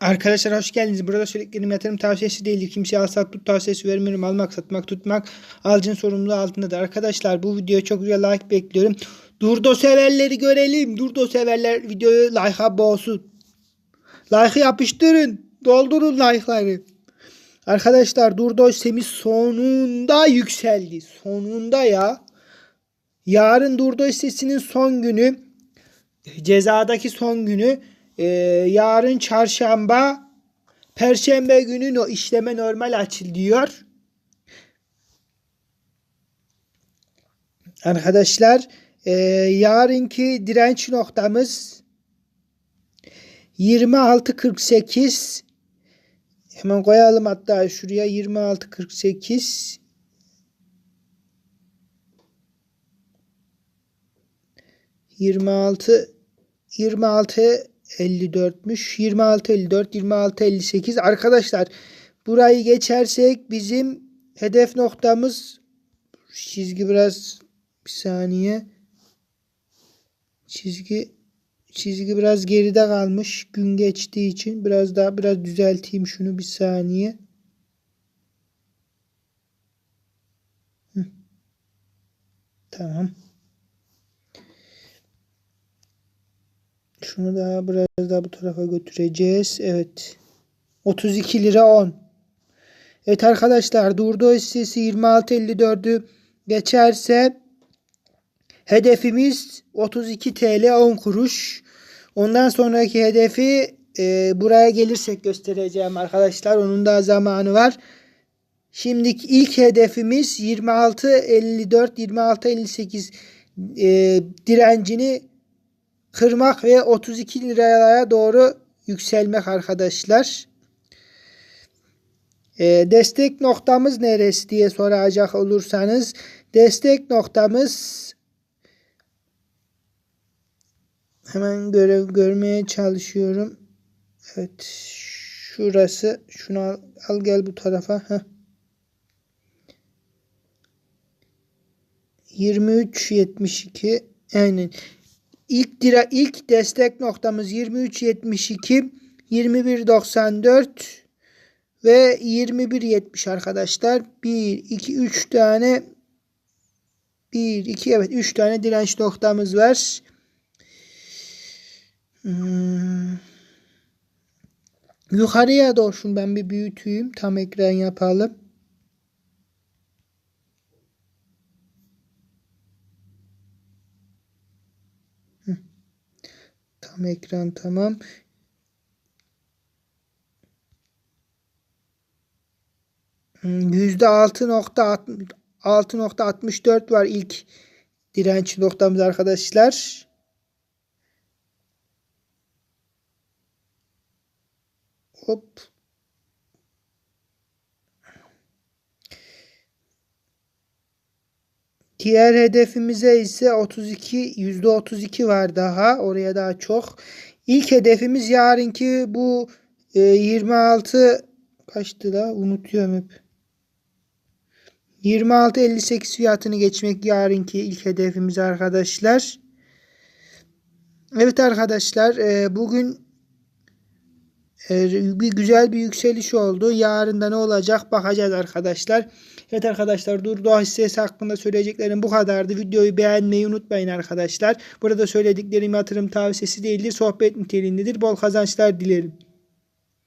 Arkadaşlar hoş geldiniz. Burada söylediklerim yatırım tavsiyesi değil. Kimseye al sat tut tavsiyesi vermiyorum. Almak, satmak, tutmak alıcının sorumluluğu altındadır. Arkadaşlar bu videoya çok güzel like bekliyorum. Durdo severleri görelim. Durdo severler videoyu like'a boğsun. Like'ı yapıştırın. Doldurun like'ları. Arkadaşlar Durdo semi sonunda yükseldi. Sonunda ya. Yarın Durdo hissesinin son günü. Cezadaki son günü. Ee, yarın çarşamba perşembe günü o işleme normal açılıyor. Arkadaşlar e, yarınki direnç noktamız 26.48 hemen koyalım hatta şuraya 26.48 26 26 54'müş. 26 54 26 58 arkadaşlar burayı geçersek bizim hedef noktamız çizgi biraz bir saniye çizgi çizgi biraz geride kalmış gün geçtiği için biraz daha biraz düzelteyim şunu bir saniye Hı. tamam Şunu daha biraz daha bu tarafa götüreceğiz. Evet. 32 lira 10. Evet arkadaşlar durdu hissesi 26.54'ü geçerse hedefimiz 32 TL 10 kuruş. Ondan sonraki hedefi e, buraya gelirsek göstereceğim arkadaşlar. Onun da zamanı var. Şimdiki ilk hedefimiz 26.54 26.58 e, direncini kırmak ve 32 liraya doğru yükselmek arkadaşlar. E, destek noktamız neresi diye soracak olursanız destek noktamız hemen göre, görmeye çalışıyorum. Evet şurası şunu al, al gel bu tarafa. Heh. 23.72 aynen İlk dire ilk destek noktamız 23.72, 21.94 ve 21.70 arkadaşlar. 1 2 3 tane 1 2 evet 3 tane direnç noktamız var. Hmm. Yukarıya doğru ben bir büyüteyim. Tam ekran yapalım. Tam ekran tamam. Yüzde altı nokta altı nokta altmış dört var ilk direnç noktamız arkadaşlar. Hop. Diğer hedefimize ise 32 %32 var daha. Oraya daha çok. İlk hedefimiz yarınki bu e, 26 kaçtı da unutuyorum hep. 26.58 fiyatını geçmek yarınki ilk hedefimiz arkadaşlar. Evet arkadaşlar e, bugün bir güzel bir yükseliş oldu. Yarın da ne olacak bakacağız arkadaşlar. Evet arkadaşlar Durdoğa hissesi hakkında söyleyeceklerim bu kadardı. Videoyu beğenmeyi unutmayın arkadaşlar. Burada söylediklerim yatırım tavsiyesi değildir. Sohbet niteliğindedir. Bol kazançlar dilerim.